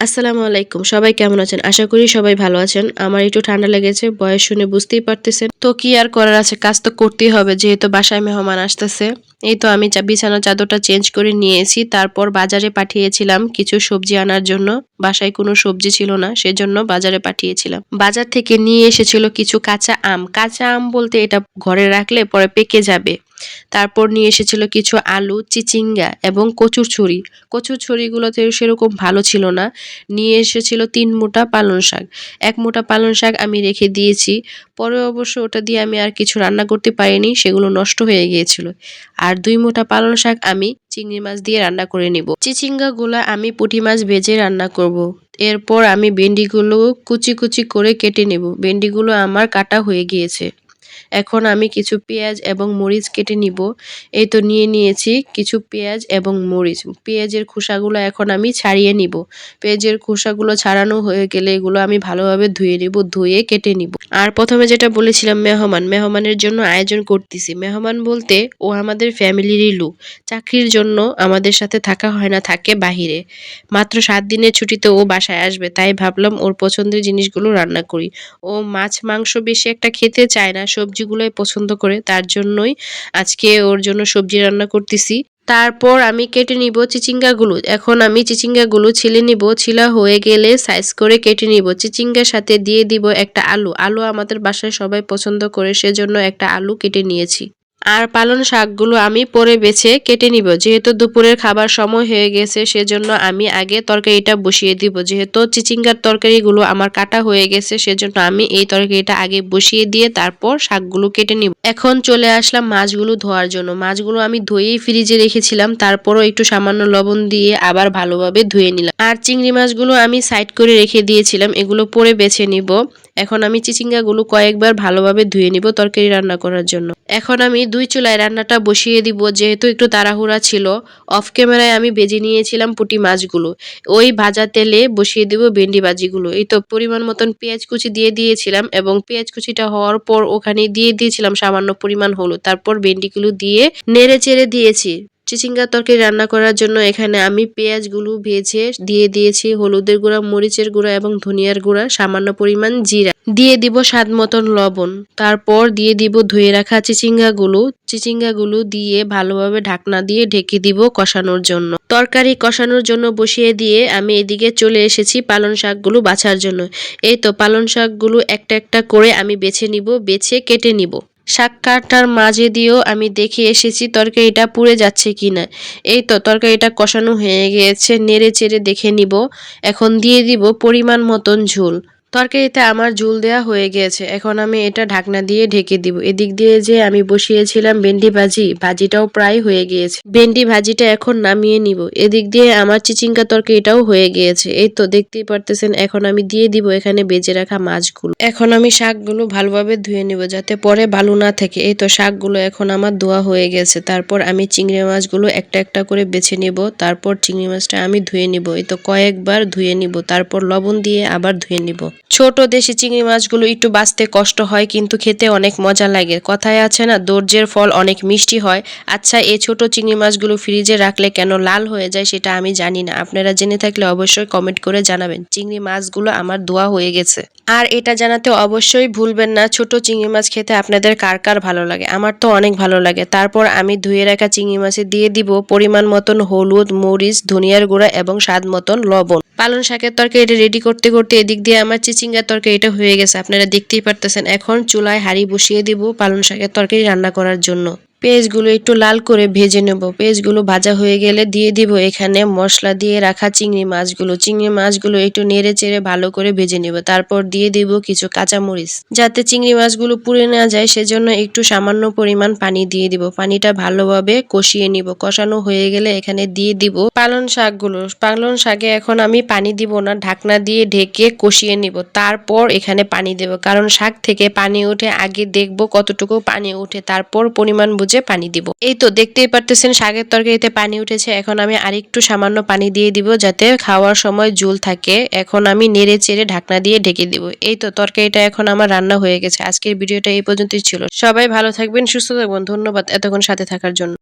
আসসালামু আলাইকুম, সবাই কেমন আছেন? আশা করি সবাই ভালো আছেন। আমার একটু ঠান্ডা লেগেছে, বয়স শুনে বুঝতেই পারতেছেন। তো কি আর করার আছে? কাজ তো করতেই হবে, যেহেতু বাসায় মেহমান আসতেছে। এই তো আমি বিছানার চাদরটা চেঞ্জ করে নিয়েছি, তারপর বাজারে পাঠিয়েছিলাম কিছু সবজি আনার জন্য। বাসায় কোনো সবজি ছিল না, সেজন্য বাজারে পাঠিয়েছিলাম। বাজার থেকে নিয়ে এসেছিল কিছু কাঁচা আম। কাঁচা আম বলতে এটা ঘরে রাখলে পরে পেকে যাবে। তারপর নিয়ে এসেছিল কিছু আলু, চিচিঙ্গা এবং কচুর ছুরি। কচুর ছুরিগুলোতে সেরকম ভালো ছিল না। নিয়ে এসেছিল তিন মোটা পালং শাক। এক মোটা পালং শাক আমি রেখে দিয়েছি। পরে অবশ্য ওটা দিয়ে আমি আর কিছু রান্না করতে পারিনি, সেগুলো নষ্ট হয়ে গিয়েছিল। আর দুই মোটা পালং শাক আমি চিংড়ি মাছ দিয়ে রান্না করে নিব। চিচিঙ্গাগুলো আমি পুঁটি মাছ ভেজে রান্না করব। এরপর আমি ভেন্ডিগুলো কুচি কুচি করে কেটে নেব। ভেন্ডিগুলো আমার কাটা হয়ে গিয়েছে। এখন আমি কিছু পেঁয়াজ এবং মরিচ কেটে নিব। এই তো নিয়ে নিয়েছি কিছু পেঁয়াজ এবং মরিচ। পেঁয়াজের খোসাগুলো এখন আমি ছাড়িয়ে নিব। পেঁয়াজের খোসাগুলো ছাড়ানো হয়ে গেলে এগুলো আমি ভালোভাবে ধুয়ে নিব, ধুয়ে কেটে নিব। আর প্রথমে যেটা বলেছিলাম মেহমান, মেহমানের জন্য আয়োজন করতেছি। মেহমান বলতে ও আমাদের ফ্যামিলিরই লোক। চাকরির জন্য আমাদের সাথে থাকা হয় না, থাকে বাহিরে। মাত্র সাত দিনের ছুটিতে ও বাসায় আসবে, তাই ভাবলাম ওর পছন্দের জিনিসগুলো রান্না করি। ও মাছ, মাংস বেশি একটা খেতে চায় না সবজিগুলোই পছন্দ করে, তার জন্যই আজকে ওর জন্য সবজি রান্না করতেছি। তারপর আমি কেটে নিব চিচিঙ্গাগুলো। এখন আমি চিচিঙ্গাগুলো ছিলে নিব। ছিলা হয়ে গেলে সাইজ করে কেটে নিব। চিচিঙ্গার সাথে দিয়ে দিব একটা আলু। আলু আমাদের বাসায় সবাই পছন্দ করে, সেজন্য একটা আলু কেটে নিয়েছি। আর পালং শাকগুলো আমি পরে বেছে কেটে নিব। যেহেতু দুপুরের খাবার সময় হয়ে গেছে, সেজন্য আমি আগে তরকারিটা বসিয়ে দিব। যেহেতু চিচিঙ্গার তরকারিগুলো আমার কাটা হয়ে গেছে, সেজন্য আমি এই তরকারিটা আগে বসিয়ে দিয়ে তারপর শাকগুলো কেটে নিব। এখন চলে আসলাম মাছগুলো ধোয়ার জন্য। মাছগুলো আমি ধুয়েই ফ্রিজে রেখেছিলাম, তারপরও একটু সামান্য লবণ দিয়ে আবার ভালোভাবে ধুয়ে নিলাম। আর চিংড়ি মাছগুলো আমি সাইড করে রেখে দিয়েছিলাম, এগুলো পরে বেছে নিব। এখন আমি চিচিঙ্গাগুলো কয়েকবার ভালোভাবে ধুয়ে নিব তরকারি রান্না করার জন্য। এখন আমি দুই চুলায় রান্নাটা বসিয়ে দিব, যেহেতু একটু তাড়াহুড়া ছিল। অফ ক্যামেরায় আমি বেজে নিয়েছিলাম পুটি মাছগুলো। ওই ভাজা তেলে বসিয়ে দিব ভেন্ডি ভাজিগুলো। এই তো পরিমাণ মতন পেঁয়াজ কুচি দিয়ে দিয়েছিলাম এবং পেঁয়াজ কুচিটা হওয়ার পর ওখানে দিয়ে দিয়েছিলাম সামান্য পরিমাণ হলো তারপর ভেন্ডিগুলো দিয়ে নেড়ে চেড়ে দিয়েছি। চিচিঙ্গা তরকারি রান্না করার জন্য এখানে আমি পেঁয়াজগুলো ভেজে দিয়ে দিয়েছি, হলুদের গুঁড়া, মরিচের গুঁড়া এবং ধনিয়ার গুঁড়া, সামান্য পরিমাণ জিরা। দিয়ে দিব স্বাদ মতন লবণ। তারপর দিয়ে দিব ধুয়ে রাখা চিচিঙ্গাগুলো। চিচিঙ্গাগুলো দিয়ে ভালোভাবে ঢাকনা দিয়ে ঢেকে দিব কষানোর জন্য। তরকারি কষানোর জন্য বসিয়ে দিয়ে আমি এদিকে চলে এসেছি পালং শাকগুলো বাছার জন্য। এই তো পালং শাকগুলো একটা একটা করে আমি বেছে নিব, বেছে কেটে নিব। শাক কাটার মাঝে দিয়েও আমি দেখে এসেছি তরকারিটা পুড়ে যাচ্ছে কি না। এই তো, তরকারিটা কষানো হয়ে গিয়েছে নেড়ে চেড়ে দেখে নিব। এখন দিয়ে দিব পরিমাণ মতন ঝোল। তরকারিতে আমার ঝুল দেওয়া হয়ে গিয়েছে। এখন আমি এটা ঢাকনা দিয়ে ঢেকে দিব। এদিক দিয়ে যে আমি বসিয়েছিলাম ভেন্ডি ভাজি, ভাজিটাও প্রায় হয়ে গিয়েছে। ভেন্ডি ভাজিটা এখন নামিয়ে নিব। এদিক দিয়ে আমার চিচিঙ্গা তরকারিটাও হয়ে গিয়েছে। এই তো দেখতেই পারতেছেন, এখন আমি দিয়ে দিব এখানে বেজে রাখা মাছগুলো। এখন আমি শাকগুলো ভালোভাবে ধুয়ে নিব যাতে পরে বালু না থাকে। এই তো শাকগুলো এখন আমার ধোয়া হয়ে গেছে। তারপর আমি চিংড়ি মাছগুলো একটা একটা করে বেছে নিব। তারপর চিংড়ি মাছটা আমি ধুয়ে নিব। এই তো কয়েকবার ধুয়ে নিব। তারপর লবণ দিয়ে আবার ধুয়ে নিব। ছোট দেশি চিংড়ি মাছগুলো একটু বাঁচতে কষ্ট হয়, কিন্তু খেতে অনেক মজা লাগে। কথায় আছে না দর্জের ফল অনেক মিষ্টি হয়। আচ্ছা এই ছোট চিংড়ি মাছগুলো ফ্রিজে রাখলে কেন লাল হয়ে যায় সেটা আমি জানি না। আপনারা জেনে থাকলে অবশ্যই কমেন্ট করে জানাবেন। চিংড়ি মাছগুলো আমার দোয়া হয়ে গেছে। আর এটা জানাতে অবশ্যই ভুলবেন না, ছোট চিংড়ি মাছ খেতে আপনাদের কার কার ভালো লাগে? আমার তো অনেক ভালো লাগে। তারপর আমি ধুয়ে রাখা চিংড়ি মাছে দিয়ে দিব পরিমাণ মতন হলুদ, মরিচ, ধনিয়ার গুঁড়া এবং স্বাদ মতন লবণ। পালং শাকের তরকারি রেডি করতে করতে এদিক দিয়ে আমার চিচিঙ্গার তরকারি এটা হয়ে গেছে। আপনারা দেখতেই পারতেছেন, এখন চুলায় হাঁড়ি বসিয়ে দিব পালং শাকের তরকারি রান্না করার জন্য। পেঁয়াজগুলো একটু লাল করে ভেজে নেব। পেঁয়াজগুলো ভাজা হয়ে গেলে দিয়ে দিব এখানে মশলা দিয়ে রাখা চিংড়ি মাছগুলো। চিংড়ি মাছগুলো একটু নেড়ে চেড়ে ভালো করে ভেজে নেব। তারপর দিয়ে দিব কিছু কাঁচামরিচ। যাতে চিংড়ি মাছগুলো পুড়ে না যায়, সেজন্য একটু সামান্য পরিমাণ পানি দিয়ে দিব। পানিটা ভালোভাবে কষিয়ে নিব। কষানো হয়ে গেলে এখানে দিয়ে দিব পালন শাকগুলো। পালন শাকে এখন আমি পানি দিব না, ঢাকনা দিয়ে ঢেকে কষিয়ে নিব। তারপর এখানে পানি দেব। কারণ শাক থেকে পানি উঠে আগে দেখব কতটুকু পানি উঠে। তারপর পরিমাণ বুঝে পানি দিব। এই তো দেখতেই পারতেছেন শাকের তরকারিতে পানি উঠেছে। এখন আমি আরেকটু সামান্য পানি দিয়ে দিব যাতে খাওয়ার সময় জুল থাকে। এখন আমি নেড়ে চেড়ে ঢাকনা দিয়ে ঢেকে দিব। এই তো তরকারিটা এখন আমার রান্না হয়ে গেছে। আজকের ভিডিওটা এই পর্যন্তই ছিল। সবাই ভালো থাকবেন, সুস্থ থাকবেন। ধন্যবাদ এতক্ষণ সাথে থাকার জন্য।